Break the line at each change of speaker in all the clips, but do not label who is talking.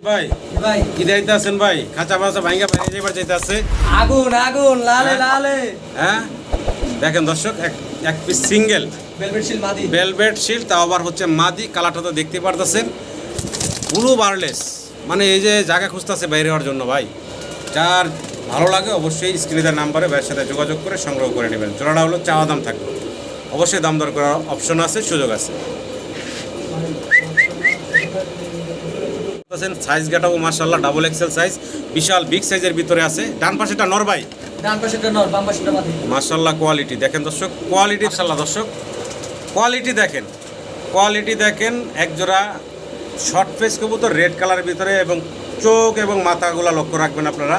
ভাই
ভাই।
কি দাইতে আছেন ভাই? খাঁচা ভাঙ্গা যাইবার আছে
আগুন আগুন লালে লালে।
হ্যাঁ? দেখেন দর্শক এক এক পিস সিঙ্গেল
ভেলভেট শিল মাদি।
ভেলভেট শিল তাও আবার হচ্ছে মাদি কালারটা তো দেখতে পারতেছেন। ব্লু বারলেস মানে এই যে জায়গা খুঁজতেছে বাইরে হওয়ার জন্য ভাই। যার ভালো লাগে অবশ্যই স্ক্রিনে দেওয়ার নাম্বারে ভাইয়ের সাথে যোগাযোগ করে সংগ্রহ করে নেবেন। জোড়াটা হলো চাওয়া দাম থাকবে অবশ্যই দাম দর করার অপশন আছে সুযোগ আছে। সাইজ গাটাও মার্শাল্লাহ ডাবল এক্সেল সাইজ বিশাল বিগ সাইজের ভিতরে আছে। ডান পাশেটা নরবাই
ডান পাশেটা নর বাম পাশেটা মাদি
মার্শাল্লাহ কোয়ালিটি দেখেন দর্শক কোয়ালিটি মার্শাল্লাহ দর্শক। কোয়ালিটি দেখেন কোয়ালিটি দেখেন একজোড়া শর্ট ফেস কবুতর রেড কালারের ভিতরে এবং চোখ এবং মাথাগুলো লক্ষ্য রাখবেন আপনারা।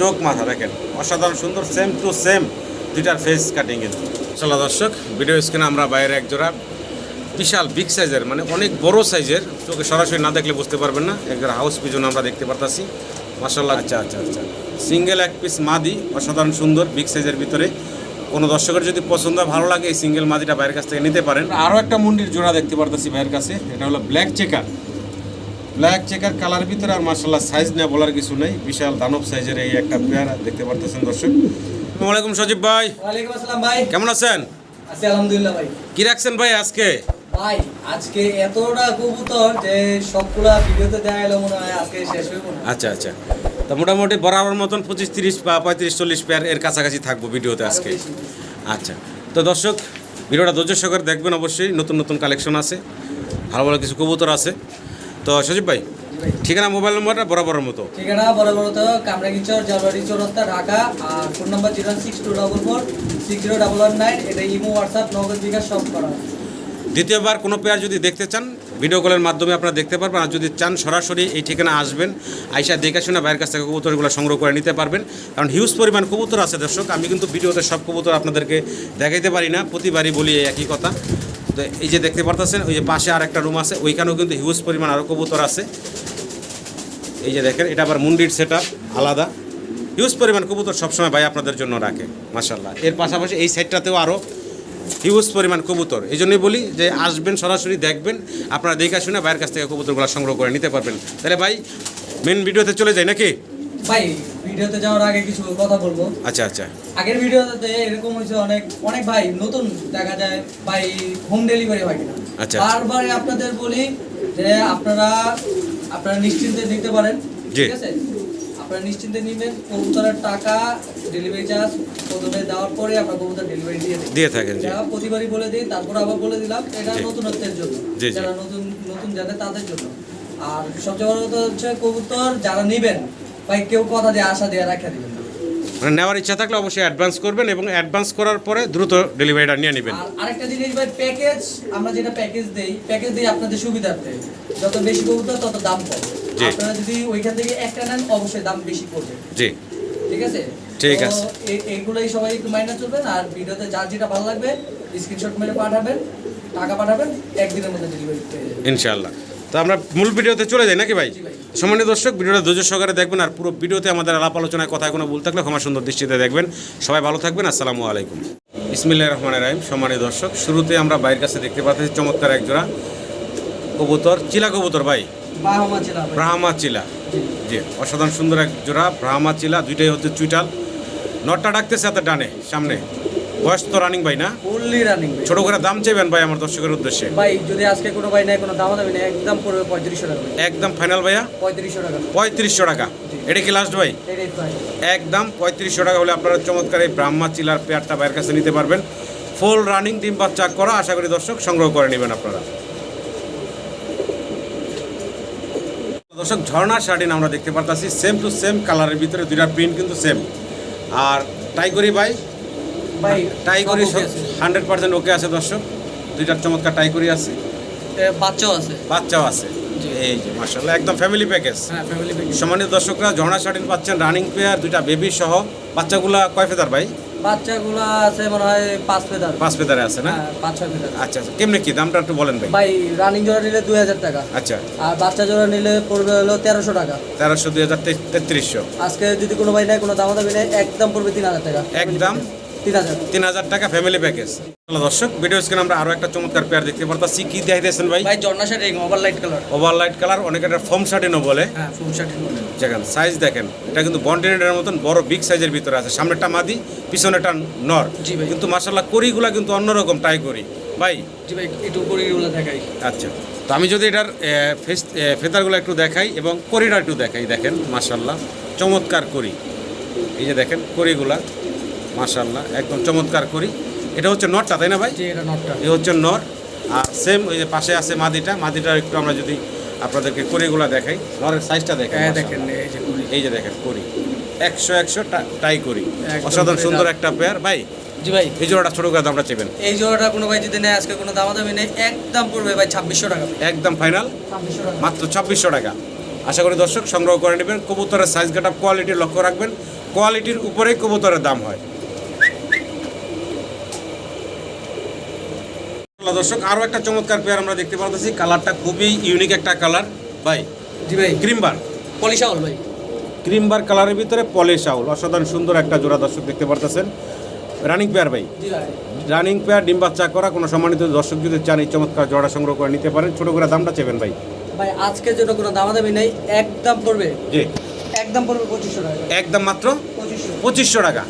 চোখ মাথা দেখেন অসাধারণ সুন্দর সেম টু সেম দুইটার ফেস কাটিং কিন্তু। মার্শাল্লাহ দর্শক ভিডিও স্ক্রিনে আমরা বাইরে একজোড়া বিশাল বিগ সাইজের মানে অনেক বড় সাইজের চোখে সরাসরি না দেখলে বুঝতে পারবেন না। একজোড়া হাউস পিজন আমরা দেখতে পারতাছি। মার্শাল্লাহ আচ্ছা আচ্ছা আচ্ছা। সিঙ্গেল এক পিস মাদি অসাধারণ সুন্দর বিগ সাইজের ভিতরে। কোনো দর্শকের যদি পছন্দ ভালো লাগে এই সিঙ্গেল মাদিটা ভাইয়ের কাছ থেকে নিতে পারেন। আরও একটা মুন্ডির জোড়া দেখতে পারতেছি ভাইয়ের কাছে। এটা হলো black checker black checker colour ভিতরে আর মার্শাল্লাহ সাইজ না বলার কিছু নেই। বিশাল দানব সাইজের এই একটা পেয়ার দেখতে পারতেছেন দর্শক। আসসালামু সজীব ভাই।
ভাই।
কেমন আছেন?
আছি আলহামদুলিল্লাহ ভাই।
কি রাখছেন ভাই আজকে?
ভাই আজকে এতটা কবুতর যে সবগুলা ভিডিওতে দেখা এলো মনে হয় আজকে শেষ হইব না।
আচ্ছা আচ্ছা। তো মোটামুটি বরাবর মতন পঁচিশ তিরিশ বা পঁয়ত্রিশ চল্লিশ পেয়ার এর কাছাকাছি থাকব ভিডিওতে আজকে। আচ্ছা তো দর্শক ভিডিওটা ধৈর্য সহকারে দেখবেন অবশ্যই নতুন নতুন কালেকশন আছে ভালো ভালো কিছু কবুতর আছে। তো সজীব ভাই ঠিকানা মোবাইল নম্বরটা বরাবরের মতো।
ঠিকানা বড় বড় তো কামরাঙ্গিচর জলবাড়ি চৌরাস্তা ঢাকা আর phone number zero six two double four six zero double one nine এটা ইমো হোয়াটসঅ্যাপ নগদ বিকাশ সব করা আছে।
দ্বিতীয়বার কোনো প্লেয়ার যদি দেখতে চান ভিডিও কলের মাধ্যমে আপনারা দেখতে পারবেন। আর যদি চান, সরাসরি এই ঠিকানা আসবেন, আইসা দেখে শুনে বাইরের কাছ থেকে কবুতরগুলো সংগ্রহ করে নিতে পারবেন। কারণ হিউজ পরিমাণ কবুতর আছে দর্শক, আমি কিন্তু ভিডিওতে সব কবুতর আপনাদেরকে দেখাইতে পারি না, প্রতিবারই বলি একই কথা। তো এই যে দেখতে পারতেছেন, ওই যে পাশে আর একটা রুম আছে, ওইখানেও কিন্তু হিউজ পরিমাণ আরও কবুতর আছে। এই যে দেখেন, এটা আবার মুন্ডির সেট আলাদা। হিউজ পরিমাণ কবুতর সবসময় ভাই আপনাদের জন্য রাখে মাসাল্লাহ এর পাশাপাশি এই সাইডটাতেও আরও হিউজ পরিমাণ কবুতর। এই জন্যই বলি যে আসবেন সরাসরি দেখবেন আপনারা দেখে শুনে ভাইয়ের কাছ থেকে কবুতরগুলো সংগ্রহ করে নিতে পারবেন। তাহলে ভাই মেন ভিডিওতে চলে যাই নাকি?
ভাই ভিডিওতে যাওয়ার আগে কিছু কথা বলব।
আচ্ছা আচ্ছা।
আগের ভিডিওতে এরকম হয়েছে অনেক অনেক ভাই নতুন দেখা যায় ভাই হোম ডেলিভারি হয় কিনা।
আচ্ছা, আচ্ছা।
বারবার আপনাদের বলি যে আপনারা আপনারা নিশ্চিন্তে দিতে পারেন। ঠিক আছে? আপনারা নিশ্চিন্তে নেবেন কবুতরের টাকা ডেলিভারি চার্জ প্রথমে দেওয়ার পরে আপনার কবুতর ডেলিভারি দিয়ে দেবেন।
দিয়ে থাকেন জি।
প্রতিবারই বলে দিই তারপর আবার বলে দিলাম এটা। নতুনত্বের জন্য। যারা নতুন নতুন জানে তাদের জন্য। আর সবচেয়ে বড় কথা হচ্ছে কবুতর যারা নেবেন ভাই কেউ কথা দিয়ে আশা দিয়ে রাখা দিবেন
মানে নেওয়ার ইচ্ছা থাকলে অবশ্যই অ্যাডভান্স করবেন এবং অ্যাডভান্স করার পরে দ্রুত ডেলিভারিটা নিয়ে নেবেন।
আর আরেকটা জিনিস ভাই প্যাকেজ আমরা যেটা প্যাকেজ দেই প্যাকেজ দেই আপনাদের সুবিধার্থে। যত বেশি কবুতর তত দাম কম। আপনারা যদি ওইখান থেকে একটা নেন অবশ্যই দাম বেশি পড়বে।
জি।
ঠিক আছে?
ঠিক আছে।
এইগুলোই সবাই একটু মাইনে চলবেন আর ভিডিওতে যার যেটা ভালো লাগবে স্ক্রিনশট মেরে পাঠাবেন টাকা পাঠাবেন একদিনের মধ্যে ডেলিভারি
ইনশাআল্লাহ। তো আমরা মূল ভিডিওতে চলে যাই নাকি ভাই। সম্মানিত দর্শক ভিডিওটা ধৈর্য সহকারে দেখবেন আর পুরো ভিডিওতে আমাদের আলাপ আলোচনায় কথায় কোনো ভুল থাকলে ক্ষমা সুন্দর দৃষ্টিতে দেখবেন। সবাই ভালো থাকবেন আসসালামু আলাইকুম। ইসমিল্লাহ রহমান রাহিম। সম্মানিত দর্শক শুরুতে আমরা বাইরের কাছে দেখতে পাচ্ছি চমৎকার এক জোড়া কবুতর চিলা কবুতর ভাই। ব্রাহ্মা চিলা জি অসাধারণ সুন্দর এক জোড়া ব্রাহ্মা চিলা দুইটাই হচ্ছে চুইটাল। নটটা ডাকতেছে হাতে ডানে সামনে। বয়স তো রানিং ভাই না?
ফুললি রানিং
ছোট করে দাম চাইবেন ভাই আমার দর্শকের উদ্দেশ্যে?
ভাই যদি আজকে কোনো ভাই নাই কোনো দাম দামি নেই একদম পড়বে পঁয়ত্রিশশো টাকা।
একদম ফাইনাল ভাইয়া?
পঁয়ত্রিশশো টাকা।
পঁয়ত্রিশশো টাকা। এটা কি লাস্ট ভাই?
ভাই।
একদম পঁয়ত্রিশশো টাকা হলে আপনারা চমৎকার এই ব্রাহ্মা চিলার পেয়ারটা বাইরের কাছে নিতে পারবেন। ফুল রানিং ডিম বাচ্চা করা আশা করি দর্শক সংগ্রহ করে নেবেন আপনারা। দর্শক ঝর্ণা শার্টিন আমরা দেখতে পারতাছি সেম টু সেম কালারের ভিতরে দুইটা প্রিন্ট কিন্তু সেম আর টাইগরি ভাই
ভাই
টাইগরি। হান্ড্রেড পার্সেন্ট ওকে আছে দর্শক। দুইটার চমৎকার টাইগরি আছে।
বাচ্চাও আছে।
বাচ্চাও আছে। এই যে মার্শাল্লাহ একদম ফ্যামিলি প্যাকেজ
হ্যাঁ ফ্যামিলি
সম্মানিত দর্শকরা ঝর্ণা শার্টিন পাচ্ছেন রানিং পেয়ার দুইটা বেবি সহ। বাচ্চাগুলা কয় ফেদার ভাই?
বাচ্চাগুলো আছে মনে হয় পাঁচ পেদার।
পাঁচ ফেদারে আছে না?
হ্যাঁ পাঁচ ছয় পেদার।
আচ্ছা আচ্ছা। কেমনে কি? দামটা একটু বলেন ভাই।
ভাই রানিং জোড়া নিলে দুই হাজার টাকা।
আচ্ছা।
আর বাচ্চা জোড়া নিলে পড়বে হলো তেরোশো টাকা।
তেরোশো দুই হাজার তেত্রিশশো।
আজকে যদি কোনো ভাই নেয় কোনো দামাদামি নেয় একদম পড়বে তিন হাজার টাকা।
একদম?
তিন হাজার।
টাকা ফ্যামিলি প্যাকেজ দর্শক ভিডিও স্ক্রিনে আমরা একটা চমৎকার পেয়ার দেখতে পারতাছি। কি দেখাইতেছেন ভাই?
ভাই জর্না shirt over light colour
over light colour অনেকে এটা ফোম শার্টিনও বলে।
হ্যাঁ
দেখেন সাইজ দেখেন এটা কিন্তু বন্টিনেটের মতন বড় বিগ সাইজের ভিতরে আছে। সামনেটা মাদি পিছনেটা নর। কিন্তু মার্শাল্লাহ করিগুলা কিন্তু অন্যরকম ট্রাই করি ভাই?
জি ভাই একটু করে দেখাই।
আচ্ছা তো আমি যদি এটার ফেদারগুলো একটু দেখাই এবং করিটা একটু দেখাই দেখেন মার্শাল্লাহ চমৎকার করি এই যে দেখেন করিগুলা মার্শাল্লাহ একদম চমৎকার করি। এটা হচ্ছে নটটা তাই না ভাই?
যে এটা নটটা।
এই হচ্ছে নট। আর সেম ওই যে পাশে আছে মাদিটা মাদিটা একটু আমরা যদি আপনাদেরকে করিগুলা দেখাই নরের সাইজটা দেখেন
হ্যাঁ দেখেন এই যে
এই যে দেখেন করি একশো একশো টাই করি। অসাধারণ সুন্দর একটা পেয়ার ভাই
জি ভাই।
এই জোড়াটা ছোটো করে দামটা চেপেন।
এই জোড়াটা কোনো ভাই যদি নেয় আজকে কোনো নেই একদম পড়বে ভাই ছাব্বিশশো টাকা।
একদম ফাইনাল মাত্র ছাব্বিশশো টাকা। আশা করি দর্শক সংগ্রহ করে নেবেন। কবুতরের সাইজ কাটা কোয়ালিটি লক্ষ্য রাখবেন। কোয়ালিটির উপরেই কবুতরের দাম হয়। দর্শক আরও একটা চমৎকার পেয়ার আমরা দেখতে পাচ্ছি কালারটা খুবই ইউনিক একটা কালার। ভাই
জি ভাই।
ক্রিমবার
পলিশাউল ভাই।
ক্রিমবার কালারের ভিতরে পলিশ আউল অসাধারণ সুন্দর একটা জোড়া দর্শক দেখতে পারতেছেন। রানিং পেয়ার ভাই। রানিং পেয়ার ডিম বাচ্চা করা কোনো সম্মানিত দর্শক যদি চান এই চমৎকার জোড়া সংগ্রহ করে নিতে পারেন। ছোটো করে দামটা চেবেন ভাই।
ভাই আজকের জন্য কোনো দামাদামি নেই একদম পড়বে।
জি।
একদম পড়বে পঁচিশশো টাকা।
একদম মাত্র
পঁচিশশো
টাকা।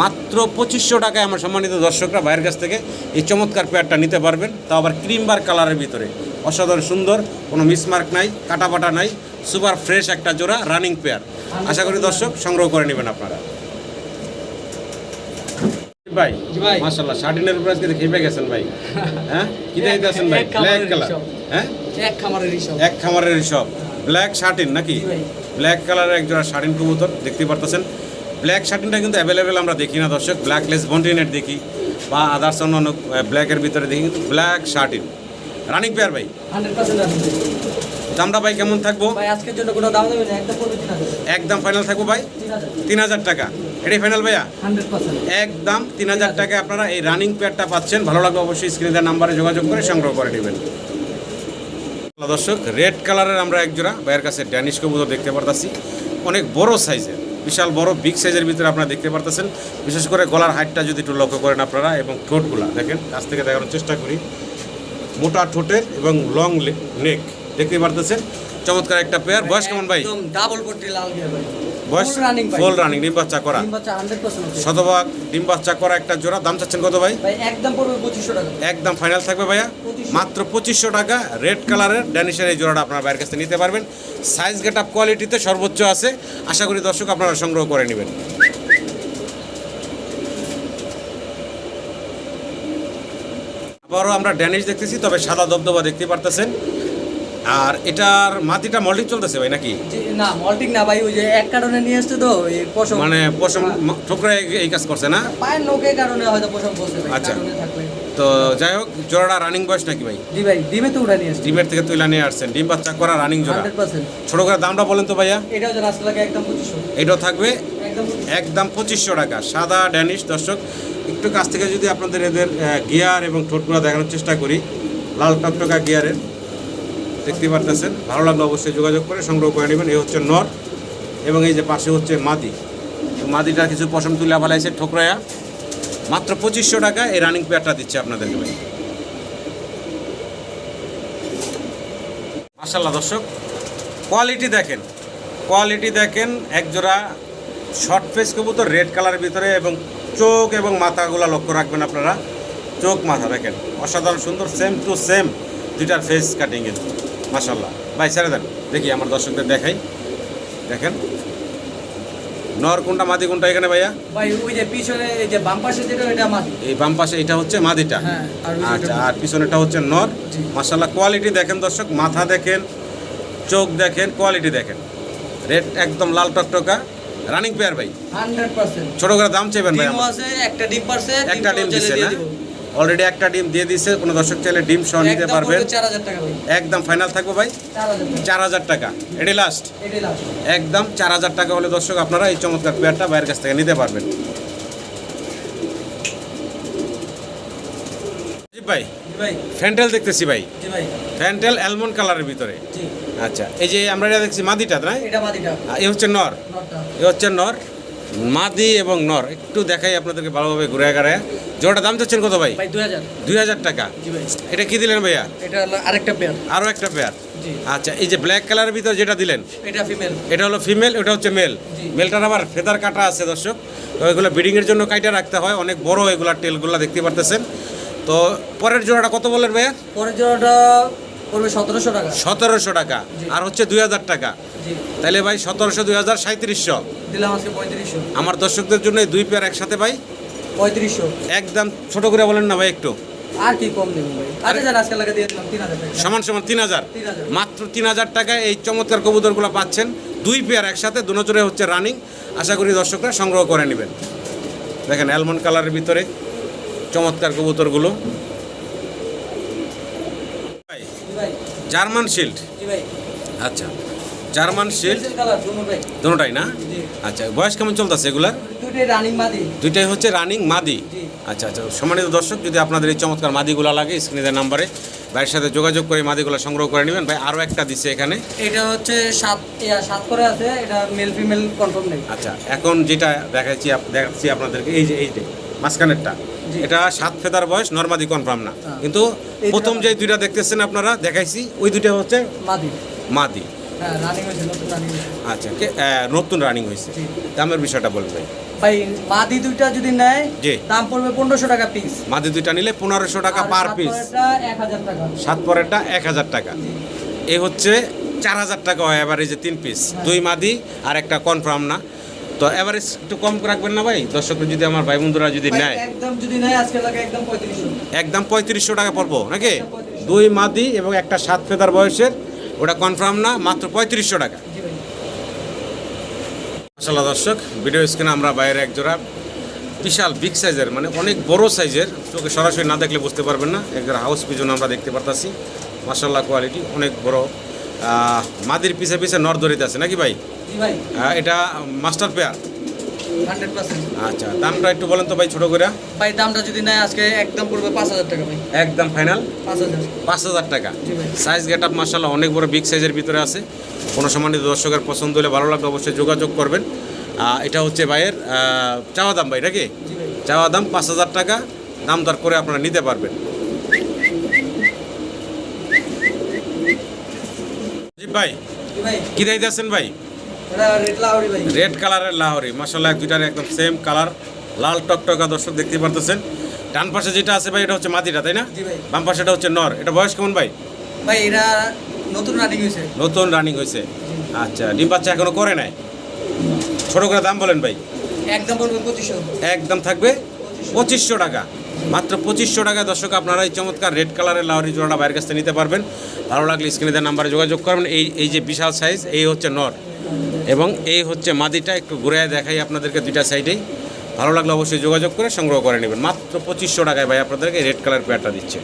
মাত্র পঁচিশশো টাকায় আমার সম্মানিত দর্শকরা বাইরের কাছ থেকে এই চমৎকার পেয়ারটা নিতে পারবেন। তাও আবার ক্রিমবার কালারের ভিতরে। অসাধারণ সুন্দর কোনো মিসমার্ক নাই কাটাপাটা নাই সুপার ফ্রেশ একটা জোড়া রানিং পেয়ার আশা করি দর্শক সংগ্রহ করে নেবেন আপনারা। ভাই শার্টিনের উপর আজকে খেপে গেছেন ভাই। হ্যাঁ? কি ভাই? ব্ল্যাক কালার হ্যাঁ?
এক খামারের হিসাব
এক খামারের সব ব্ল্যাক শার্টিন নাকি? ব্ল্যাক কালারের একজোড়া শার্টিন কবুতর দেখতে পারতেছেন। ব্ল্যাক শার্টিনটা কিন্তু অ্যাভেলেবেল আমরা দেখি না দর্শক। ব্ল্যাক লেস বন্টিনেট দেখি বা আদার্স অন্য অন্য ব্ল্যাকের ভিতরে দেখি কিন্তু ব্ল্যাক শার্টিন রানিং পেয়ার ভাই। দামটা ভাই কেমন থাকব?
আজকের জন্য কোনো দামাদামি নেই একদম
ফাইনাল থাকব ভাই?
তিন হাজার।
টাকা। এটাই ফাইনাল ভাইয়া? একদম তিন হাজার টাকায় আপনারা এই রানিং পেয়ারটা পাচ্ছেন। ভালো লাগবে অবশ্যই স্ক্রিনে নাম্বারে যোগাযোগ করে সংগ্রহ করে নেবেন। দর্শক রেড কালারের আমরা একজোড়া। ভাইয়ের কাছে ড্যানিশ কবুতর দেখতে পারতাছি। অনেক বড় সাইজের বিশাল বড় বিগ সাইজের ভিতরে আপনারা দেখতে পারতেছেন। বিশেষ করে গলার হাইটটা যদি একটু লক্ষ্য করেন আপনারা, এবং ঠোঁটগুলা, দেখেন, কাছ থেকে দেখানোর চেষ্টা করি। মোটা ঠোঁটের এবং লং নেক দেখতে পারতেছেন? চমৎকার একটা পেয়ার বয়স কেমন ভাই?
ডাবল পট্টি লাল
বয়স? ফুল রানিং ডিম বাচ্চা করা।
তিন বাচ্চা
শতভাগ ডিম বাচ্চা করা একটা জোড়া দাম চাচ্ছেন কত ভাই?
ভাই একদম পড়বে পঁচিশশো টাকা।
একদম ফাইনাল থাকবে ভাইয়া। মাত্র পঁচিশশো টাকা রেড কালারের ড্যানিশের এই জোড়াটা আপনার বাইরের কাছে নিতে পারবেন। সাইজ গেট আপ কোয়ালিটিতে সর্বোচ্চ আছে। আশা করি দর্শক আপনারা সংগ্রহ করে নেবেন। আবারও আমরা ড্যানিশ দেখতেছি তবে সাদা দবদবা দেখতে পারতেছেন। আর এটার মাটিটা মল্টিং চলতেছে ভাই নাকি?
না মল্টিং না ভাই ওই যে এক কারণে নিয়ে আসছে তো এই পশম।
মানে পশম ঠোকরা এই কাজ করছে না?
পায়ের নোকের কারণে হয়তো পশম ভাই
আচ্ছা। তো যাই হোক জোড়াটা রানিং বয়স নাকি ভাই?
জি ভাই ডিমে তো উঠে নিয়ে আসছে।
ডিমের থেকে তুলে নিয়ে আসছেন। ডিম বাচ্চা করা রানিং জোড়া।
Hundred percent.
ছোট করে দামটা বলেন তো ভাইয়া।
এটা হচ্ছে রাস্তা লাগে একদম পঁচিশশো।
এটাও থাকবে?
একদম 2500
একদম পঁচিশশো টাকা। সাদা ড্যানিশ দর্শক। একটু কাছ থেকে যদি আপনাদের এদের গিয়ার এবং ঠোঁটগুলো দেখানোর চেষ্টা করি লাল টকটকা গিয়ারের দেখতে পারতেছেন। ভালো লাগলে অবশ্যই যোগাযোগ করে সংগ্রহ করে নেবেন। এই হচ্ছে নর এবং এই যে পাশে হচ্ছে মাদি। মাদিটা কিছু পশম তুলে ফেলাইছে ঠোকরায়া। মাত্র পঁচিশশো টাকা এই রানিং পেয়ারটা দিচ্ছে আপনাদেরকে ভাই। মাসাল্লাহ দর্শক কোয়ালিটি দেখেন। কোয়ালিটি দেখেন, একজোড়া শর্ট ফেস কবুতর রেড কালারের ভিতরে এবং চোখ এবং মাথাগুলো লক্ষ্য রাখবেন আপনারা। চোখ, মাথা দেখেন। অসাধারণ সুন্দর সেম টু সেম দুইটার ফেস কাটিংয়ের মাসাল্লাহ ভাই ছেড়ে দেন। দেখি আমার দর্শকদের দেখাই। দেখেন। নর কোনটা মাদি কোনটা এখানে ভাইয়া?
ভাই ওই যে পিছনে এই যে বাম পাশে যেটা এটা মাটি
এই বাম পাশে এটা হচ্ছে মাদিটা।
হ্যাঁ, আর
আচ্ছা আর পিছনেটা হচ্ছে নর। মাসাল্লাহ কোয়ালিটি দেখেন দর্শক মাথা দেখেন চোখ দেখেন কোয়ালিটি দেখেন। রেড একদম লাল টকটকা। রানিং পেয়ার ভাই।
Hundred percent.
ছোট করে দাম চেবেন ভাই
আছে একটা ডিম পারছে
একটা ডিম দিছে না? অলরেডি একটা ডিম দিয়ে দিছে কোনো দর্শক চাইলে ডিম সহ নিতে পারবেন। একদম ফাইনাল থাকবে ভাই?
চার হাজার টাকা।
এটি লাস্ট একদম চার হাজার টাকা হলে দর্শক আপনারা এই চমৎকার পেয়ারটা বাইরের কাছ থেকে নিতে পারবেন। ভাই
ভাই।
ফ্যান্টেল দেখতেছি ভাই।
জি ভাই।
ফ্যান্টেল অ্যালমন্ড কালারের ভিতরে।
জি।
আচ্ছা এই যে আমরা এটা দেখছি মাদিটা না? এ হচ্ছে নর।
নটটা
এ হচ্ছে নর। মাদি এবং নর একটু দেখাই আপনাদেরকে ভালোভাবে ঘুরে গাড়ায় জোড়াটা দাম চাচ্ছেন কত ভাই?
দুই হাজার।
টাকা। এটা কি দিলেন ভাইয়া?
এটা আরেকটা পেয়ার
আরও একটা পেয়ার আচ্ছা এই যে ব্ল্যাক কালারের ভিতর যেটা দিলেন
এটা ফিমেল
এটা হলো ফিমেল ওটা হচ্ছে মেল মেলটার আবার ফেদার কাটা আছে দর্শক। তো এগুলো ব্রিডিংয়ের জন্য কাইটা রাখতে হয়। অনেক বড় এগুলা টেলগুলো দেখতে পারতেছেন। তো পরের জোড়াটা কত বলেন ভাইয়া?
পরের জোড়াটা পড়বে সতেরোশো টাকা।
সতেরোশো টাকা। আর হচ্ছে দুই হাজার টাকা। তাহলে ভাই সতেরোশো দুই হাজার সাঁত্রিশশো
দিলাম আজকে পঁয়ত্রিশশো।
আমার দর্শকদের জন্য এই দুই পেয়ার একসাথে ভাই?
পঁয়ত্রিশশো।
একদম ছোট করে বলেন না ভাই একটু।
আর কি কম দেবো ভাই? যান আজকে লাগে দিয়ে দিলাম তিন হাজার
সমান সমান তিন হাজার। মাত্র তিন হাজার টাকায় এই চমৎকার কবুতরগুলো পাচ্ছেন। দুই পেয়ার একসাথে দুনো জোরে হচ্ছে রানিং আশা করি দর্শকরা সংগ্রহ করে নেবেন। দেখেন অ্যালমন্ড কালারের ভিতরে চমৎকার কবুতরগুলো। জার্মান শিল্ড আচ্ছা। জার্মান শিল্ড দুটোটাই না? আচ্ছা বয়স কেমন চলতেছে এগুলার?
দুটোই রানিং মাদি।
দুইটাই হচ্ছে রানিং মাদি? আচ্ছা আচ্ছা সম্মানিত দর্শক যদি আপনাদের এই চমৎকার মাদিগুলো লাগে স্ক্রিনের নাম্বারে ভাইয়ের সাথে যোগাযোগ করে মাদিগুলো সংগ্রহ করে নেবেন। ভাই আরও একটা দিছে এখানে।
এটা হচ্ছে সাত সাত করে আছে এটা মেল ফিমেল কনফার্ম নেই।
আচ্ছা এখন যেটা দেখাচ্ছি দেখাচ্ছি আপনাদেরকে এই যে এই যে মাঝখানেরটা। এটা সাত ফেদার বয়স নর্মাদি কনফার্ম না।
হ্যাঁ।
কিন্তু প্রথম যে দুইটা দেখতেছেন আপনারা দেখাইছি ওই দুইটা হচ্ছে
মাদি।
মাদি।
হ্যাঁ রানিং হয়েছে নতুন রানিং হয়েছে।
আচ্ছা নতুন রানিং হয়েছে। দামের বিষয়টা বলবেন ভাই।
মাদি দুইটা যদি নেয়
জি।
দাম পড়বে পনেরোশো টাকা পিস
মাদি দুইটা নিলে পনেরোশো টাকা পার পিস সাত পরেরটা এক হাজার টাকা। এই হচ্ছে চার হাজার টাকা হয় তিন পিস
হ্যাঁ।
দুই মাদি আর একটা কনফার্ম না। তো এভারেজ একটু কম রাখবেন না ভাই? যদি আমার ভাই বন্ধুরা যদি নেয়।
একদম যদি নেয় আজকে লাগে একদম পঁয়ত্রিশশো।
একদম পঁয়ত্রিশশো টাকা পড়ব নাকি?
3500
দুই মাদি এবং একটা সাত ফেদার বয়সের ওটা কনফার্ম না মাত্র পঁয়ত্রিশশো টাকা। আসলে দর্শক ভিডিও স্ক্রিনে আমরা বাইরে একজোড়া বিশাল বিগ সাইজের মানে অনেক বড় সাইজের চোখে সরাসরি না দেখলে বুঝতে পারবেন না একজোড়া হাউস পিজন আমরা দেখতে পারতাছি। মার্শাল্লাহ কোয়ালিটি অনেক বড়। মাদির পিছে পিছে নরদরিতে আছে নাকি ভাই? এটা মাস্টার পেয়ার আচ্ছা দামটা একটু বলেন তো ভাই ছোট করে।
ভাই দামটা যদি নেয় আজকে একদম পড়বে পাঁচ হাজার টাকা ভাই।
একদম ফাইনাল?
পাঁচ হাজার।
পাঁচ হাজার টাকা। সাইজ গেট আপ মার্শাল্লাহ অনেক বড় বিগ সাইজের ভিতরে আছে। কোনো সম্মানিত দর্শকের পছন্দ হলে ভালো লাগবে অবশ্যই যোগাযোগ করবেন। এটা হচ্ছে ভাইয়ের চাওয়া দাম ভাই নাকি? চাওয়া দাম পাঁচ হাজার টাকা দাম দর করে আপনারা নিতে পারবেন। জি ভাই কি
রেড লাহরি ভাই?
রেড কালারের লাহরি মাসাল্লাহ দুইটার একদম সেম কালার লাল টকটকা দর্শক দেখতে পারতেছেন। ডান পাশে যেটা আছে ভাই এটা হচ্ছে মাটিটা তাই না? বাম পাশেটা হচ্ছে নর। এটা বয়স কেমন ভাই?
ভাই এটা নতুন রানিং হয়েছে।
নতুন রানিং হয়েছে। আচ্ছা ডিম বাচ্চা এখনও করে নাই? ছোট করে দাম বলেন ভাই।
একদম পঁচিশশো।
একদম থাকবে? পঁচিশশো। টাকা। মাত্র পঁচিশশো টাকায় দর্শক আপনারা এই চমৎকার রেড কালারের লাহরি জোড়াটা বাইরের কাছ থেকে নিতে পারবেন। ভালো লাগলে স্ক্রিনে নাম্বারে যোগাযোগ করবেন। এই এই যে বিশাল সাইজ এই হচ্ছে নর। এবং এই হচ্ছে মাদিটা একটু ঘুরে দেখাই আপনাদেরকে দুইটা সাইডেই ভালো লাগলে অবশ্যই যোগাযোগ করে সংগ্রহ করে নেবেন। মাত্র পঁচিশশো টাকায় ভাই আপনাদেরকে রেড কালার পেয়ারটা দিচ্ছে।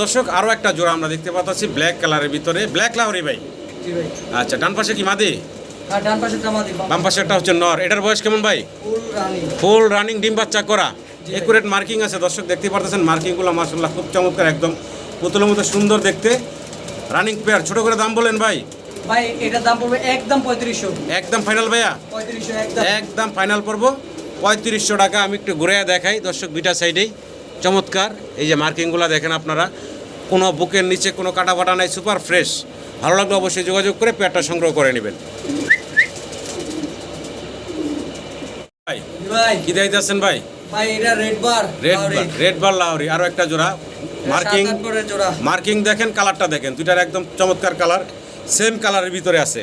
দর্শক আরও একটা জোড়া আমরা দেখতে পাচ্ছি ব্ল্যাক কালারের ভিতরে। ব্ল্যাক লাহরি ভাই? আচ্ছা ডান পাশে কি মাদি?
ডান পাশে মাদি
বাম পাশে। একটা হচ্ছে নর। এটার বয়স কেমন ভাই?
ফুল রানিং
ডিম বাচ্চা করা। একুরেট মার্কিং আছে। দর্শক দেখতে পারতেছেন মার্কিংগুলো খুব চমৎকার একদম পুতুলের মতো সুন্দর দেখতে। রানিং পেয়ার ছোট করে দাম বলেন ভাই।
ভাই এটার দাম পড়বে একদম পঁয়ত্রিশশো।
একদম ফাইনাল ভাইয়া?
পঁয়ত্রিশশো একদম।
একদম ফাইনাল পড়ব। পঁয়ত্রিশশো টাকা আমি একটু ঘুরে দেখাই দর্শক দুইটা সাইডেই। চমৎকার এই যে মার্কিংগুলো দেখেন আপনারা। কোনো বুকের নিচে কোনো কাটা ফাটা নাই সুপার ফ্রেশ ভালো লাগলে অবশ্যই যোগাযোগ করে পেয়ারটা সংগ্রহ করে নেবেন। ভাই কি দিতেছেন ভাই?
ভাই এটা red bar
red red bar Lahori আরও একটা জোড়া। মার্কিং
জোড়া।
মার্কিং দেখেন কালারটা দেখেন। দুইটার একদম চমৎকার কালার সেম কালারের ভিতরে আছে।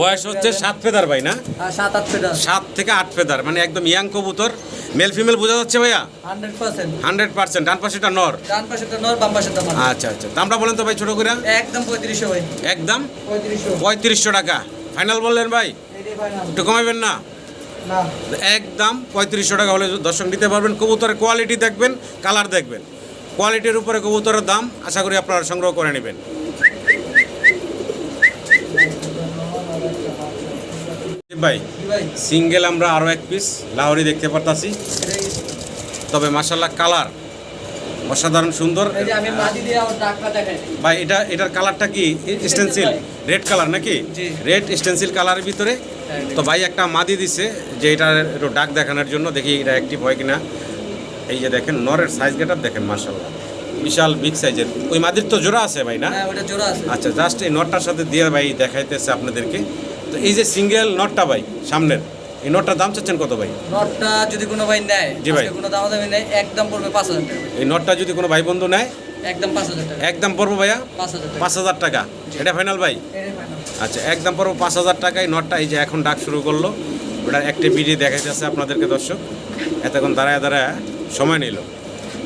বয়স হচ্ছে সাত ফেদার ভাই না?
সাত আট ফেটার
সাত থেকে আট ফেদার মানে একদম ইয়াং কবুতর। মেল ফিমেল বোঝা যাচ্ছে ভাইয়া?
Hundred percent.
Hundred percent. ডান পাশেটা নর?
ডান পাশেটা নর বাম পাশেটা
আচ্ছা আচ্ছা। দামটা বলেন তো ভাই ছোট করে।
একদম পঁয়ত্রিশশো ভাই।
একদম?
পঁয়ত্রিশশো।
টাকা। ফাইনাল বললেন ভাই? একটু কমাবেন না?
না।
একদম পঁয়ত্রিশশো টাকা হলে দর্শক নিতে পারবেন। কবুতরের কোয়ালিটি দেখবেন কালার দেখবেন। কোয়ালিটির উপরে কবুতরের দাম আশা করি আপনারা সংগ্রহ করে নেবেন। ভাই সিঙ্গেল আমরা আরও এক পিস লাহরি দেখতে পারতাছি। তবে মাসাল্লাহ কালার অসাধারণ সুন্দর। ভাই এটা এটার কালারটা কি? স্টেন্সিল রেড কালার নাকি? রেড স্টেন্সিল কালারের ভিতরে।
হ্যাঁ,
তো ভাই একটা মাদি দিছে যে এটার একটু ডাক দেখানোর জন্য। দেখি এটা অ্যাক্টিভ হয় কিনা। এই যে দেখেন নরের সাইজ গেটার দেখেন মার্শাল্লাহ বিশাল বিগ সাইজের ওই মাদির তো জোড়া আছে ভাই না?
হ্যাঁ জোড়া আছে।
আচ্ছা জাস্ট এই নটটার সাথে দিয়ে ভাই দেখাইতেছে আপনাদেরকে। তো এই যে সিঙ্গেল নটটা ভাই সামনের এই নটটার দাম চাচ্ছেন কত ভাই?
নটটা যদি কোনো ভাই নেয়
জি ভাই।
কোনো দাম দামি নেয় একদম পড়বে পাঁচ হাজার টাকা।
এই নটটা যদি কোনো ভাই বন্ধু নেয়
একদম পাঁচ হাজার টাকা।
একদম পড়ব ভাইয়া?
পাঁচ হাজার টাকা।
এটা ফাইনাল ভাই? আচ্ছা একদম পড়ব পাঁচ হাজার টাকায় নটটা এই যে এখন ডাক শুরু করল। ওটার অ্যাক্টিভিটি দেখাইতেছে আপনাদেরকে দর্শক। এতক্ষণ দাঁড়ায় দাঁড়ায় সময় নিল।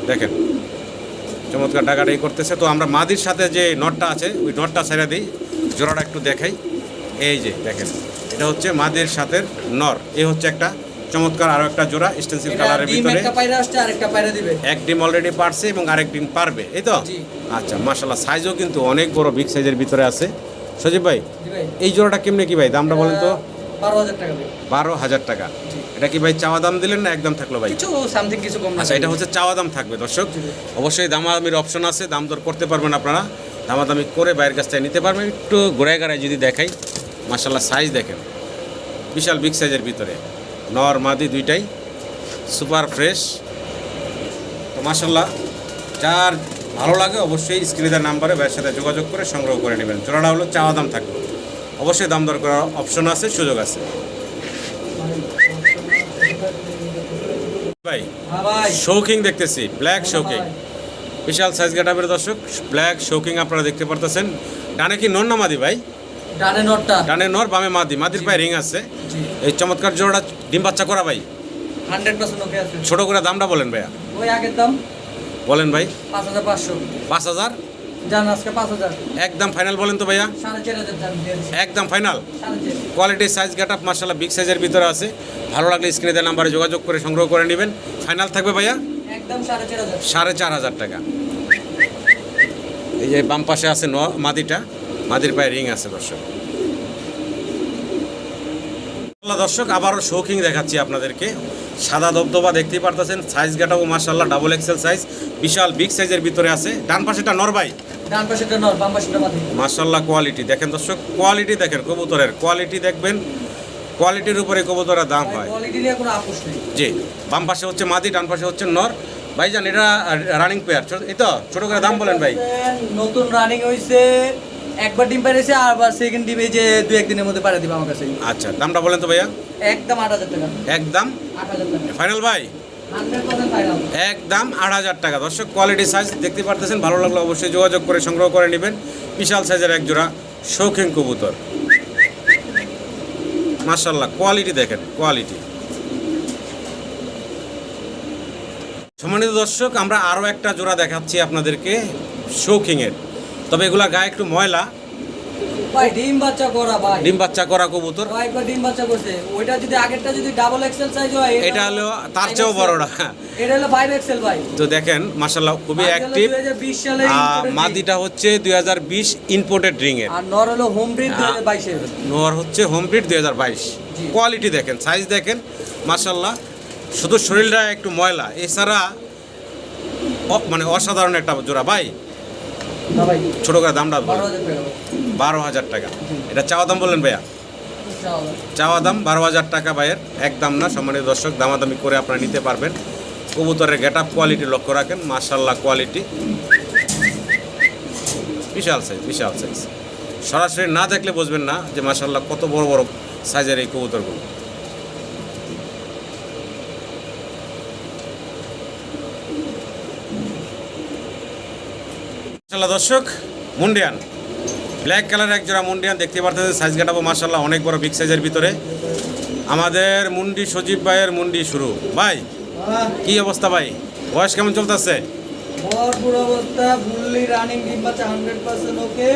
দেখেন চমৎকার ডাকাটাই করতেছে। তো আমরা মাদির সাথে যে নটটা আছে ওই নটটা ছেড়ে দিই। জোড়াটা একটু দেখাই। এই যে দেখেন এটা হচ্ছে মাদের সাথে নর। এ হচ্ছে একটা চমৎকার আরও একটা জোড়া স্টেন্সিল কালারের ভিতরে।
আর
এক ডিম অলরেডি পারছে এবং আরেক ডিম পারবে এই তো?
জি।
আচ্ছা মাশাল্লাহ সাইজও কিন্তু অনেক বড় বিগ সাইজের ভিতরে আছে। সজীব ভাই এই জোড়াটা কেমনে কি ভাই দামটা বলেন তো?
বারো হাজার টাকা
এটা কি ভাই চাওয়া দাম দিলেন না একদম থাকল ভাই?
কিছু সামথিং কিছু কম
আচ্ছা এটা হচ্ছে চাওয়া দাম থাকবে দর্শক। অবশ্যই দামাদামির অপশন আছে দাম দর করতে পারবেন আপনারা। দামাদামি করে বাইরের কাছ থেকে নিতে পারবেন একটু ঘোরায় গাড়ায় যদি দেখাই। মাসাল্লাহ সাইজ দেখেন। বিশাল বিগ সাইজের ভিতরে। নর মাদি দুইটাই। সুপার ফ্রেশ তো মাসাল্লাহ যার ভালো লাগে অবশ্যই স্ক্রিনের নাম্বারে ভাইয়ের সাথে যোগাযোগ করে সংগ্রহ করে নেবেন। জোড়াটা হলো চাওয়া দাম থাকবে। অবশ্যই দাম দর করার অপশন আছে সুযোগ আছে। ভাই শৌকিং দেখতেছি ব্ল্যাক শৌকিং বিশাল সাইজ গেটাপের দর্শক ব্ল্যাক শৌকিং আপনারা দেখতে পারতেছেন। ডানে কি নর না মাদি ভাই?
ডানে নটটা।
ডানে নর বামে মাদি। মাদির পায়ে রিং আছে। এই চমৎকার জোড়া ডিম বাচ্চা করা ভাই।
হান্ড্রেড পার্সেন্ট ওকে আছে।
ছোট করে দামটা বলেন ভাইয়া।
ওই আগের দাম।
বলেন ভাই।
পাঁচ হাজার পাঁচশো।
পাঁচ হাজার?
জান আজকে পাঁচ হাজার।
একদম ফাইনাল বলেন তো ভাইয়া। একদম final quality size get up মার্শাল্লাহ বিগ সাইজের ভিতরে আছে। ভালো লাগলে স্ক্রিনে দেওয়া নাম্বারে যোগাযোগ করে সংগ্রহ করে নেবেন। ফাইনাল থাকবে ভাইয়া?
একদম সাড়ে চার হাজার
টাকা। এই যে বাম পাশে আছে ন মাদিটা। মাদির পায়ে রিং আছে দর্শক। দর্শক আবারও শৌখিং দেখাচ্ছি আপনাদেরকে। সাদা দবদবা দেখতেই পারতেছেন সাইজ গাটাও মার্শাল্লাহ ডাবল এক্সেল সাইজ বিশাল বিগ সাইজের ভিতরে আছে। ডান পাশেটা নরবাই
ডান পাশেটা নর বাম পাশেটা
মার্শাল্লাহ কোয়ালিটি দেখেন দর্শক কোয়ালিটি দেখেন কবুতরের কোয়ালিটি দেখবেন কোয়ালিটির উপরে কবুতরের দাম হয়।
কোয়ালিটি নিয়ে কোনো আপোষ নেই।
জি বাম পাশে হচ্ছে মাদি ডান পাশে হচ্ছে নর। ভাইজান এটা রানিং পেয়ার এই তো ছোট করে দাম বলেন ভাই।
নতুন রানিং হইছে একবার ডিম পাইছে আর আবার সেকেন্ড ডিম এই যে দু একদিনের মধ্যে পাঠিয়ে দিবে আমার কাছে
আচ্ছা দামটা বলেন তো ভাইয়া।
একদম আট হাজার টাকা।
একদম?
আট হাজার টাকা।
ফাইনাল ভাই? একদম আট হাজার টাকা। দর্শক কোয়ালিটি সাইজ দেখতে পারতেছেন ভালো লাগলে অবশ্যই যোগাযোগ করে সংগ্রহ করে নেবেন। বিশাল সাইজের এক জোড়া শৌখিন কবুতর। মার্শাল্লাহ কোয়ালিটি দেখেন কোয়ালিটি সম্মানিত দর্শক আমরা আরও একটা জোড়া দেখাচ্ছি আপনাদেরকে শৌখিংয়ের তবে এগুলা গায়ে একটু ময়লা।
ভাই ডিম বাচ্চা করা ভাই।
ডিম বাচ্চা করা কবুতর।
ভাই একবার ডিম বাচ্চা করছে। ওইটা যদি আগেরটা যদি ডাবল এক্সেল সাইজ হয়
এটা হলো তার চেয়েও বড়টা
এটা হলো ফাইভ এক্সেল ভাই।
তো দেখেন খুবই অ্যাক্টিভ
সালে
মাদিটা হচ্ছে
আর নর হলো হোম ব্রিড
হচ্ছে ব্রিড। কোয়ালিটি দেখেন সাইজ দেখেন মার্শাল্লাহ শুধু শরীরটা একটু ময়লা। এছাড়া মানে অসাধারণ একটা জোড়া ভাই। ছোট করে দামটা
বারো হাজার টাকা
এটা চাওয়া দাম বললেন ভাইয়া। চাওয়া দাম। বারো হাজার টাকা ভাইয়ের একদম না সম্মানিত দর্শক দামাদামি করে আপনারা নিতে পারবেন। কবুতরের গেট আপ কোয়ালিটি লক্ষ্য রাখেন মার্শাল্লাহ কোয়ালিটি বিশাল সাইজ বিশাল সাইজ সরাসরি না দেখলে বুঝবেন না যে মার্শাল্লাহ কত বড় বড় সাইজের এই কবুতরগুলো। মার্শাল্লাহ দর্শক মুন্ডিয়ান। ব্ল্যাক কালার এক জোড়া মুন্ডিয়ান দেখতে পারতেছেন সাইজ কাটাবো মার্শাল্লাহ অনেক বড় বিগ সাইজের ভিতরে। আমাদের মুন্ডি সজীব ভাইয়ের মুন্ডি শুরু। ভাই কি অবস্থা ভাই? বয়স কেমন চলতেছে?
ভরপুর অবস্থা ফুললি রানিং ডিম বাচ্চা হান্ড্রেড পার্সেন্ট ওকে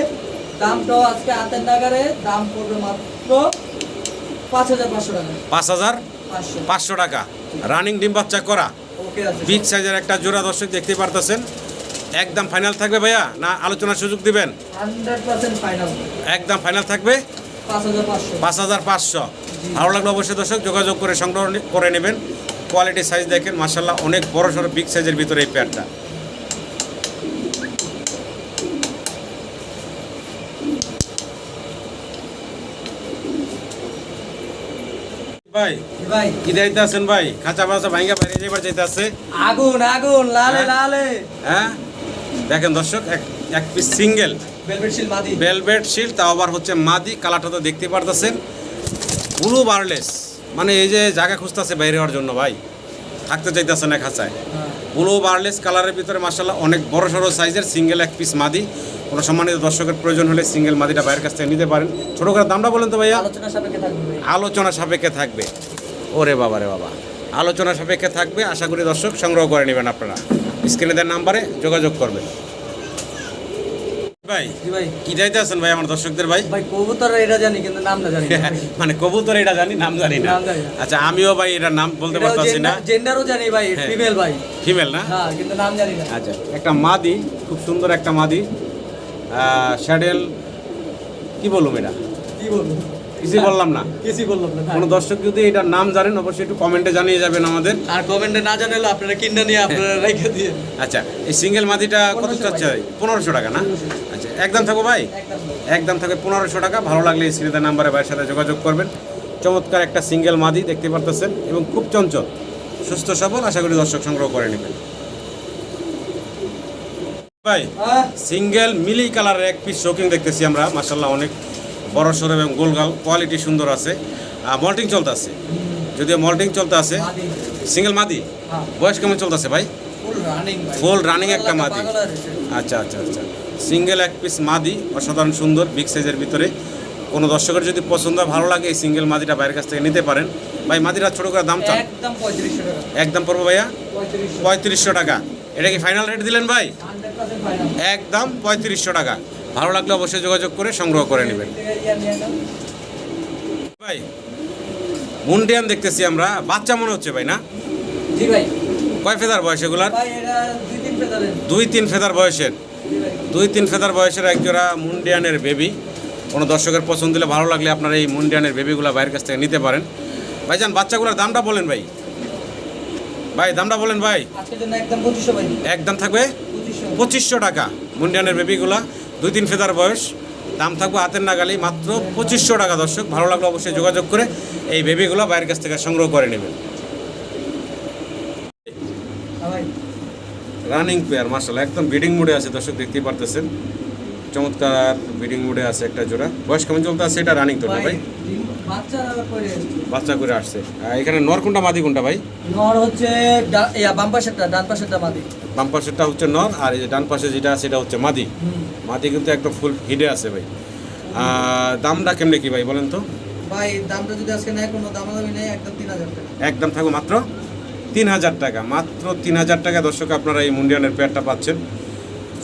দামটাও আজকে হাতের নাগারে দাম পড়বে মাত্র পাঁচ হাজার পাঁচশো টাকা।
পাঁচ হাজার
পাঁচশো।
পাঁচশো টাকা। রানিং ডিম বাচ্চা করা। বিগ সাইজের একটা জোড়া দর্শক দেখতে পারতেছেন। একদম ফাইনাল থাকবে ভাইয়া? না আলোচনার সুযোগ দিবেন? একদম ফাইনাল থাকবে?
পাঁচ হাজার পাঁচশো।
ভালো লাগল অবশ্যই দর্শক যোগাযোগ করে সংগ্রহ করে নেবেন। কোয়ালিটি সাইজ দেখেন মার্শাল্লাহ অনেক বড় সড়ো বিগ সাইজের ভিতরে এই প্যাডটা ভাই
ভাই।
কি যাইতে আছেন ভাই? খাঁচা বাঁচা ভাঙ্গা বাইরে যাইবার যাইতে আছে
আগুন আগুন লালে
হ্যাঁ?
লালে।
হ্যাঁ? দেখেন দর্শক এক এক পিস সিঙ্গেল
ভেলভেট শিল
তাও আবার হচ্ছে মাদি কালারটা তো দেখতে পারতেছেন। ব্লু বারলেস মানে এই যে জায়গা খুঁজতেছে বাইরে হওয়ার জন্য ভাই। থাকতে চাইতেছে না খাঁচায়।
হ্যাঁ।
ব্লু বারলেস কালারের ভিতরে মাসাল্লাহ অনেক বড় সড়ো সাইজের সিঙ্গেল এক পিস মাদি। কোনো সম্মানিত দর্শকের প্রয়োজন হলে সিঙ্গেল মাদিটা বাইরের কাছ থেকে নিতে পারেন। ছোটো করে দামটা বলেন তো ভাইয়া।
আলোচনা সাপেক্ষে থাকবে ভাই।
আলোচনা সাপেক্ষে থাকবে। ওরে বাবা রে বাবা। আলোচনা সাপেক্ষে থাকবে। আশা করি দর্শক সংগ্রহ করে নেবেন আপনারা। স্ক্রিনে দেওয়ার নাম্বারে যোগাযোগ করবেন। ভাই কি ভাই আমার দর্শকদের ভাই?
ভাই কবুতর এটা জানি কিন্তু নামটা জানি
মানে কবুতর এটা জানি নাম জানি না। আচ্ছা আমিও ভাই এটার নাম বলতে পারতাছি না।
জেন্ডারও জানি ভাই
হ্যাঁ।
ফিমেল ভাই।
ফিমেল না?
হ্যাঁ কিন্তু নাম জানি না।
আচ্ছা একটা মাদি খুব সুন্দর একটা মাদি। শ্যাডেল কি বলুম এটা?
কি বলব?
কিছু বললাম না।
কিছুই বললাম না
কোনো দর্শক যদি এটার নাম জানেন অবশ্যই একটু কমেন্টে জানিয়ে যাবেন আমাদের।
আর কমেন্টে না জানালে আপনারা কিনটা নিয়ে আপনারা রেখে দিয়ে
আচ্ছা এই সিঙ্গেল মাদিটা কত
1500
চাচ্ছে। পনেরোশো টাকা না? আচ্ছা একদম থাকো ভাই।
একদম।
থাকে। পনেরোশো টাকা। ভালো লাগলে এই সিরিজের নাম্বারে ভাইয়ের সাথে যোগাযোগ করবেন। চমৎকার একটা সিঙ্গেল মাদি দেখতে পারতেছেন এবং খুব চঞ্চল। সুস্থ সবল আশা করি দর্শক সংগ্রহ করে নেবেন। ভাই
আহ,
সিঙ্গেল মিলি কালারের এক পিস শোকিং দেখতেছি আমরা। মাসাল্লাহ অনেক বড় সড়ো এবং গোলগাল কোয়ালিটি সুন্দর আছে। আর মল্টিং চলতেছে যদিও মল্টিং চলতে আছে। সিঙ্গেল মাদি?
হ্যাঁ,
বয়স কেমন চলতেছে ভাই।
Full running
একটা মাদি। আচ্ছা আচ্ছা আচ্ছা। সিঙ্গেল এক পিস মাদি অসাধারণ সুন্দর বিগ সাইজের ভিতরে। কোনো দর্শকের যদি পছন্দ হয়, ভালো লাগে এই সিঙ্গেল মাদিটা বাইরের কাছ থেকে নিতে পারেন। ভাই মাদিটা ছোটো করে দাম চান?
একদম
পড়ব ভাইয়া?
পঁয়ত্রিশশো।
টাকা। এটা কি ফাইনাল রেট দিলেন ভাই? একদম পঁয়ত্রিশশো টাকা। ভালো লাগলে অবশ্যই যোগাযোগ করে সংগ্রহ করে নেবেন। ভাই মুন্ডিয়ান দেখতেছি আমরা। বাচ্চা মনে হচ্ছে ভাই না? কয় ফেদার বয়স এগুলার?
দুই তিন
ফেদার বয়সের। দুই তিন ফেদার বয়সের একজোড়া মুন্ডিয়ানের বেবি কোনো দর্শকের পছন্দ দিলে ভালো লাগলে আপনারা এই মুন্ডিয়ানের বেবিগুলো বাইরের কাছ থেকে নিতে পারেন। ভাই ভাইজান বাচ্চাগুলোর দামটা বলেন ভাই। ভাই দামটা বলেন ভাই।
একদম
থাকবে?
পঁচিশশো।
টাকা মুন্ডিয়ানের বেবিগুলা দুই তিন ফেদার বয়স। দাম থাকবে হাতের নাগালি মাত্র পঁচিশশো টাকা দর্শক। ভালো লাগল অবশ্যই যোগাযোগ করে এই বেবিগুলো বাইরের কাছ থেকে সংগ্রহ করে নেবেন। রানিং পেয়ার মার্শাল একদম বিডিং মুডে আছে দর্শক দেখতেই পারতেছেন। চমৎকার বিডিং মুডে আছে একটা জোড়া। বয়স কেমন চলতে আছে? এটা রানিং তো না ভাই।
বাচ্চা করে
আসছে। এখানে নর কোনটা মাদি কোনটা ভাই?
নর হচ্ছে বাম পাশেরটা ডান পাশেরটা মাদি।
বাম পাশেরটা হচ্ছে নর আর এই যে ডান পাশে যেটা আছে এটা হচ্ছে মাদি। মাদি কিন্তু একটা ফুল হিডে আছে ভাই। দামটা কেমনে কি ভাই বলেন তো?
ভাই দামটা যদি আজকে নেয় কোনো দামাদামি নেই একদম তিন হাজার টাকা।
একদম থাকবে মাত্র তিন হাজার টাকা। মাত্র তিন হাজার টাকা দর্শক আপনারা এই মুন্ডিয়ানের পেয়ারটা পাচ্ছেন।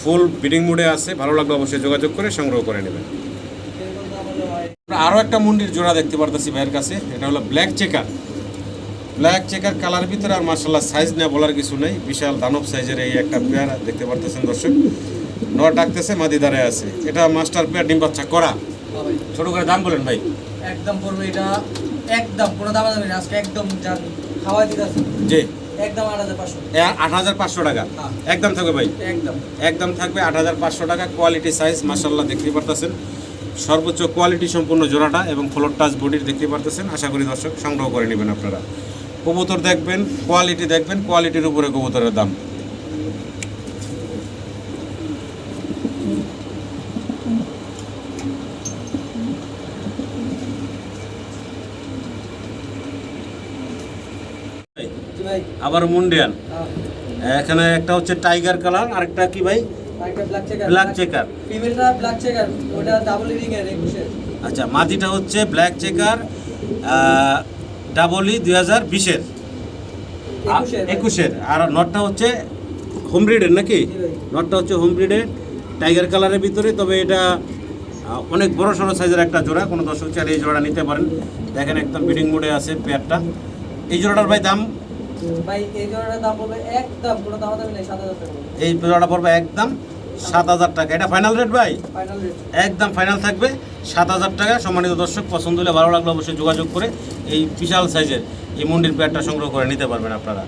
ফুল বিডিং মুডে আছে ভালো লাগলে অবশ্যই যোগাযোগ করে সংগ্রহ করে নেবেন।
দাম
আরও একটা মুন্ডির জোড়া দেখতে পারতেছি ভাইয়ের কাছে এটা হলো black checker black checker colour ভিতরে আর মার্শাল্লাহ সাইজ না বলার কিছু নেই বিশাল দানব সাইজের এই একটা পেয়ার দেখতে পারতেছেন দর্শক। নর ডাকতেছে মাদি দাঁড়ায় আছে। এটা মাস্টার পেয়ার ডিম বাচ্চা করা। ছোট করে দাম বলেন ভাই।
একদম পড়বে এটা একদম কোনো দামাদামি নেই আজকে একদম যান খাওয়াই দিতে
যে
একদম আট হাজার পাঁচশো।
টাকা?
হ্যাঁ।
একদম থাকবে ভাই?
একদম।
একদম থাকবে আট হাজার পাঁচশো টাকা কোয়ালিটি সাইজ মাসাল্লাহ দেখতে পারতেছেন। সর্বোচ্চ কোয়ালিটি সম্পূর্ণ জোড়াটা এবং ফ্লোর টাচ বডির দেখতে পারতেছেন। আশা করি দর্শক সংগ্রহ করে নেবেন আপনারা। কবুতর দেখবেন কোয়ালিটি দেখবেন কোয়ালিটির উপরে কবুতরের দাম
জি ভাই
আবার মুন্ডিয়ান। এখানে একটা হচ্ছে টাইগার কালার আরেকটা কি ভাই?
ব্ল্যাক চেকার
ব্ল্যাক চেকার
ফিমেলটা ব্ল্যাক চেকার ওটা ডাবল রিং এর
আচ্ছা মাদিটা হচ্ছে ব্ল্যাক চেকার ডাবলি দুই হাজার বিশের।
একুশের
আর নটটা হচ্ছে হোম ব্রিডের নাকি নটটা হচ্ছে হোম ব্রিডের টাইগার কালারের ভিতরে তবে এটা অনেক বড় সড়ো সাইজের একটা জোড়া কোনো দর্শক চাইলে এই জোড়াটা নিতে পারেন। দেখেন একদম বিডিং মোডে আছে পেয়ারটা এই জোড়াটার ভাই দাম
এই
জোড়াটা পড়বে একদম সাত হাজার টাকা এটা ফাইনাল রেট ভাই একদম ফাইনাল থাকবে সাত হাজার টাকা সম্মানিত দর্শক পছন্দ হলে ভালো লাগলে অবশ্যই যোগাযোগ করে এই বিশাল সাইজের এই মন্দির পেয়ারটা সংগ্রহ করে নিতে পারবেন আপনারা